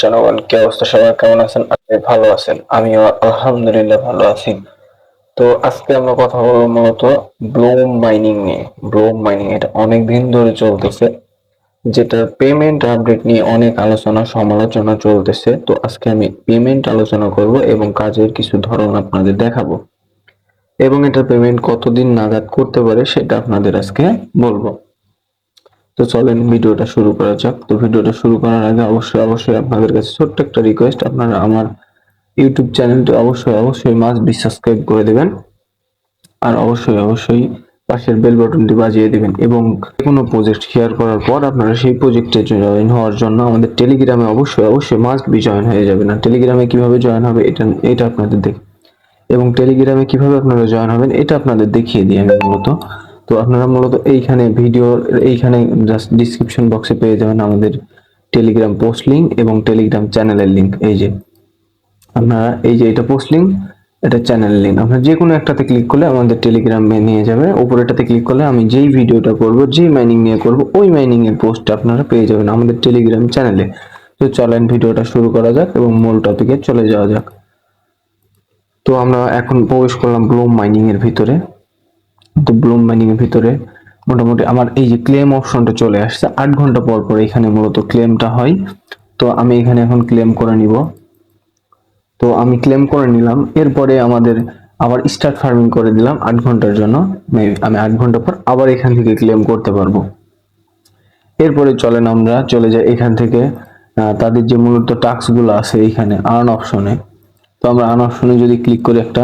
জনগণ কি অবস্থা? সবাই কেমন আছেন? আপনি ভালো আছেন? আমিও আলহামদুলিল্লাহ ভালো আছি। তো আজকে আমরা কথা বলব মূলত ব্লুম মাইনিং নিয়ে। ব্লুম মাইনিং এটা অনেক দিন ধরে চলতেছে যেটা পেমেন্ট আপডেট নিয়ে অনেক আলোচনা, সমালোচনা চলতেছে। তো আজকে আমি পেমেন্ট আলোচনা করব এবং কাজের কিছু ধরন আপনাদের দেখাবো। এবং এটা পেমেন্ট কতদিন নাগাদ করতে পারে সেটা আপনাদের আজকে বলব। তো চলেন ভিডিওটা শুরু করা যাক। তো ভিডিওটা শুরু করার আগে অবশ্যই অবশ্যই আপনাদের কাছে ছোট্ট একটা রিকোয়েস্ট আপনারা আমার ইউটিউব চ্যানেলটি অবশ্যই অবশ্যই মাস্ট বি সাবস্ক্রাইব করে দেবেন। আর অবশ্যই অবশ্যই পাশের বেল বাটনটি বাজিয়ে দেবেন এবং কোনো প্রজেক্ট শেয়ার করার পর আপনারা সেই প্রজেক্টে জয়েন হওয়ার জন্য আমাদের টেলিগ্রামে অবশ্যই অবশ্যই মাস্ট বি জয়েন হয়ে যাবেন। আর টেলিগ্রামে কীভাবে জয়েন হবে এটা এটা আপনাদের দেখ এবং টেলিগ্রামে কীভাবে আপনারা জয়েন হবেন এটা আপনাদের দেখিয়ে দিই আমি মূলত। তো আপনারা মূলত এইখানে ভিডিওর এইখানে জাস্ট ডিসক্রিপশন বক্সে পেয়ে যাবেন আমাদের টেলিগ্রাম পোস্ট লিঙ্ক এবং টেলিগ্রাম চ্যানেলের লিঙ্ক এই যে। আপনারা এই যে এটা পোস্ট লিঙ্ক এটা চ্যানেল লিঙ্ক আপনারা যে কোনো একটাতে ক্লিক করলে আমাদের টেলিগ্রামে নিয়ে যাবে। উপরেটাতে ক্লিক করলে আমি যেই ভিডিওটা করব, যেই মাইনিং নিয়ে করব, ওই মাইনিং এর পোস্টটা আপনারা পেয়ে যাবেন আমাদের টেলিগ্রাম চ্যানেলে তো চলেন ভিডিওটা শুরু করা যাক এবং মূল টপিকে চলে যাওয়া যাক। তো আমরা এখন প্রবেশ করলাম ব্লুম মাইনিং এর ভিতরে। তো ব্লুম মাইনিং এর ভিতরে মোটামুটি আমার এই যে ক্লেম অপশনটা চলে আসছে, আট ঘণ্টা পর পর এখানে মূলত ক্লেমটা হয়। তো আমি এখানে এখন ক্লেম করে নিব। তো আমি ক্লেম করে নিলাম, এরপরে আমাদের আবার স্টার্ট ফার্মিং করে দিলাম আট ঘণ্টার জন্য। আমি আট ঘণ্টা পর আবার এখান থেকে ক্লেম করতে পারব। এরপরে চলেন আমরা, চলে যাই এখান থেকে তাদের যে মূলত টাস্কগুলো আছে এইখানে আর্ন অপশনে তো আমরা আর্ন অপশনে যদি ক্লিক করি একটা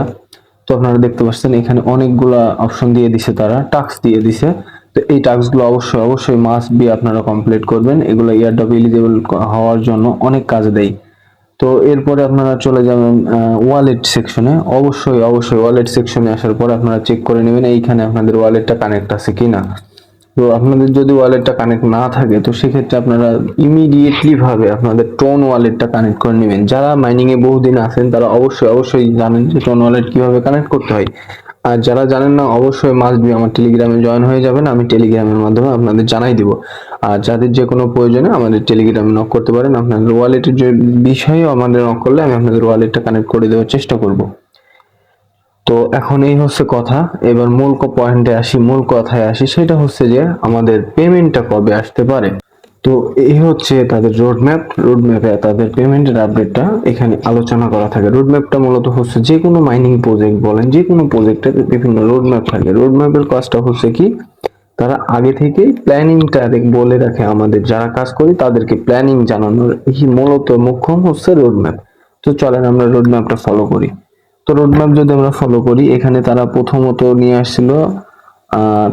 তো আপনারা দেখতে পাচ্ছেন, এখানে অনেকগুলা অপশন দিয়ে দিছে তারা টাক্স দিয়ে দিছে। তো এই টাক্সগুলো অবশ্যই অবশ্যই মাস্ট বি আপনারা কমপ্লিট করবেন। এগুলো ইয়ারডপ এলিজেবল হওয়ার জন্য অনেক কাজে দেয়। তো এরপরে আপনারা চলে যাবেন ওয়ালেট সেকশনে অবশ্যই অবশ্যই ওয়ালেট সেকশনে আসার পর আপনারা চেক করে নেবেন, এইখানে আপনাদের ওয়ালেটটা কানেক্ট আছে কিনা। তো আপনাদের যদি ওয়ালেটটা কানেক্ট না থাকে, তো সেক্ষেত্রে আপনারা ইমিডিয়েটলি ভাবে আপনাদের টোন ওয়ালেটটা কানেক্ট করে নেবেন। যারা মাইনিং এ বহুদিন আছেন, তারা অবশ্যই অবশ্যই জানেন যে টোন ওয়ালেট কীভাবে কানেক্ট করতে হয়। আর যারা জানেন না, অবশ্যই মাস্ট বি আমার টেলিগ্রামে জয়েন হয়ে যাবেন। আমি টেলিগ্রামের মাধ্যমে আপনাদের জানাই দিব। আর যাদের যে কোনো প্রয়োজনে আমাদের টেলিগ্রামে নক করতে পারেন। আপনাদের ওয়ালেটের যে বিষয়ে আমাদের নক করলে আমি আপনাদের ওয়ালেটটা কানেক্ট করে দেওয়ার চেষ্টা করব। তো এখন এই হচ্ছে কথা। এবার মূল পয়েন্টে আসি, মূল কথায় আসি। সেটা হচ্ছে যে আমাদের পেমেন্টটা কবে আসতে পারে। তো এই হচ্ছে তাদের রোড ম্যাপ রোড ম্যাপে তাদের পেমেন্টের আপডেটটা এখানে আলোচনা করা থাকে। রোড ম্যাপটা মূলত হচ্ছে যে কোনো মাইনিং প্রজেক্ট বলেন, যে কোনো প্রজেক্টের বিভিন্ন রোড ম্যাপ থাকে। রোড ম্যাপের কাজটা হচ্ছে কি, তারা আগে থেকেই প্ল্যানিংটা বলে রাখে আমাদের। যারা কাজ করি তাদেরকে প্ল্যানিং জানানোর মূলত মুখ্যম হচ্ছে রোড ম্যাপ তো চলেন আমরা রোড ম্যাপটা ফলো করি। তো রোড ম্যাপ যদি আমরা ফলো করি, এখানে তারা প্রথমত নিয়ে আসছিল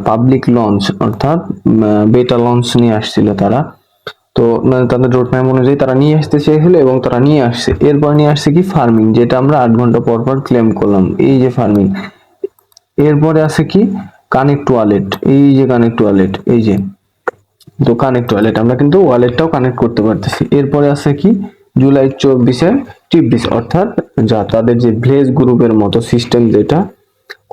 পাবলিক লঞ্চ অর্থাৎ বেটা লঞ্চ নিয়ে আসছিল তারা। তো মানে তাদের রোড ম্যাপ অনুযায়ী তারা নিয়ে আসতে চেয়েছিল এবং তারা নিয়ে আসছে। এরপর নিয়ে আসছে কি ফার্মিং যেটা আমরা আট ঘণ্টা পর পর ক্লেম করলাম। এই যে ফার্মিং এরপরে আছে কি? কানেক্ট ওয়ালেট এই যে কানেক্ট ওয়ালেট এই যে। তো কানেক্ট ওয়ালেট আমরা কিন্তু ওয়ালেটটাও কানেক্ট করতে পারতেছি। এরপরে আছে কি? জুলাই চব্বিশে টিপিস অর্থাৎ যা তাদের যে ভিলেজ গ্রুপের মতো সিস্টেম যেটা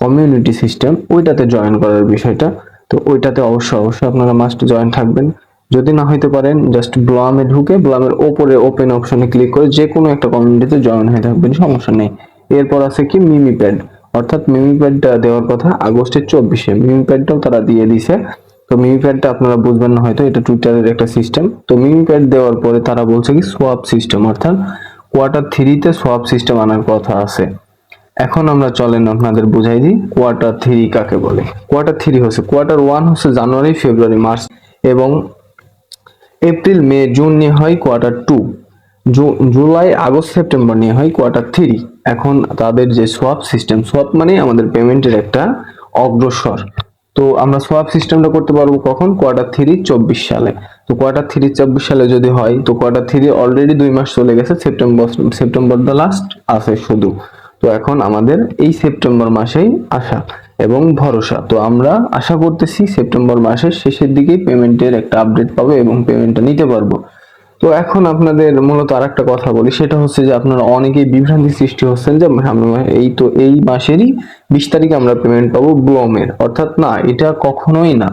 কমিউনিটি সিস্টেম ওইটাতে জয়েন করার বিষয়টা, তো ওইটাতে অবশ্যই অবশ্যই আপনারা মাস্ট জয়েন থাকবেন। যদি না হইতে পারেন জাস্ট ব্লামে ঢুকে ব্লামের ওপরে ওপেন অপশনে ক্লিক করে যে কোনো একটা কমিউনিটিতে জয়েন হয়ে থাকবেন, সমস্যা নেই। এরপর আছে কি? মিমি প্যাড অর্থাৎ মিমি প্যাডটা দেওয়ার কথা আগস্টের চব্বিশে। মিমি প্যাডটাও তারা দিয়ে দিছে। তো মিমি প্যাডটা আপনারা বুঝবেন না হয়তো, এটা টুইটারের একটা সিস্টেম তো মিমি প্যাড দেওয়ার পরে তারা বলছে কি সোয়াপ সিস্টেম অর্থাৎ কোয়ার্টার থ্রিতে সোয়াপ সিস্টেম আনার কথা আছে। এখন আমরা চলেন আপনাদের বুঝাই দিই কোয়ার্টার থ্রি কাকে বলে? কোয়ার্টার থ্রি হচ্ছে কোয়ার্টার ওয়ান হচ্ছে জানুয়ারি, ফেব্রুয়ারি, মার্চ এবং এপ্রিল, মে, জুন নিয়ে হয় quarter two July, August, September নিয়ে হয় কোয়ার্টার থ্রি এখন তাদের যে সোয়াপ সিস্টেম সোয়াপ মানে আমাদের পেমেন্টের একটা অগ্রসর। তো আমরা সোয়াপ সিস্টেমটা করতে পারব কখন? কোয়ার্টার থ্রি চব্বিশ সালে। তো কোয়ার্টার থ্রি চব্বিশ সালে যদি হয়, তো কোয়ার্টার থ্রি অলরেডি দুই মাস চলে গেছে সেপ্টেম্বর সেপ্টেম্বর দ্য লাস্ট আছে শুধু। তো এখন আমাদের এই সেপ্টেম্বর মাসেই আশা এবং ভরসা। তো আমরা আশা করতেছি সেপ্টেম্বর মাসের শেষের দিকেই পেমেন্টের একটা আপডেট পাবো এবং পেমেন্টটা নিতে পারব। তো এখন আপনাদের মূলত আর একটা কথা বলি, সেটা হচ্ছে যে আপনারা অনেকেই বিভ্রান্তি সৃষ্টি হচ্ছেন যে সামনে এই তো এই মাসেরই বিশ তারিখে আমরা পেমেন্ট পাবো ব্লমের অর্থাৎ না, এটা কখনোই না।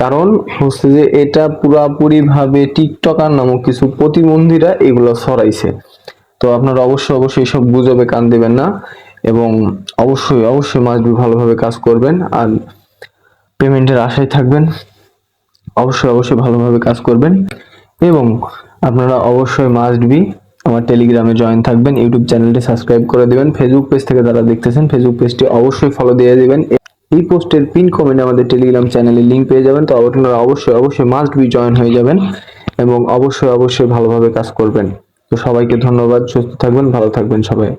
কারণ হচ্ছে যে এটা পুরাপুরি ভাবে টিকটকার নামক কিছু প্রতিবন্ধীরা এগুলো ছড়াইছে। তো আপনারা অবশ্যই অবশ্যই সব গুজবে কান দেবেন না এবং অবশ্যই অবশ্যই মাস্ট বি ভালোভাবে কাজ করবেন আর পেমেন্টের আশায় থাকবেন। অবশ্যই অবশ্যই ভালোভাবে কাজ করবেন এবং আপনারা অবশ্যই মাস্ট বি আমার টেলিগ্রামে জয়েন থাকবেন ইউটিউব চ্যানেলটি সাবস্ক্রাইব করে দেবেন ফেসবুক পেজ থেকে যারা দেখতেছেন ফেসবুক পেজটি অবশ্যই ফলো দিয়ে দেবেন। এই পোস্টের পিন কমেন্টে আমাদের টেলিগ্রাম চ্যানেলের লিঙ্ক পেয়ে যাবেন, তো আপনারা অবশ্যই অবশ্যই মাস্ট বি জয়েন হয়ে যাবেন এবং অবশ্যই অবশ্যই ভালোভাবে কাজ করবেন। তো সবাইকে ধন্যবাদ, সুস্থ থাকবেন, ভালো থাকবেন সবাই।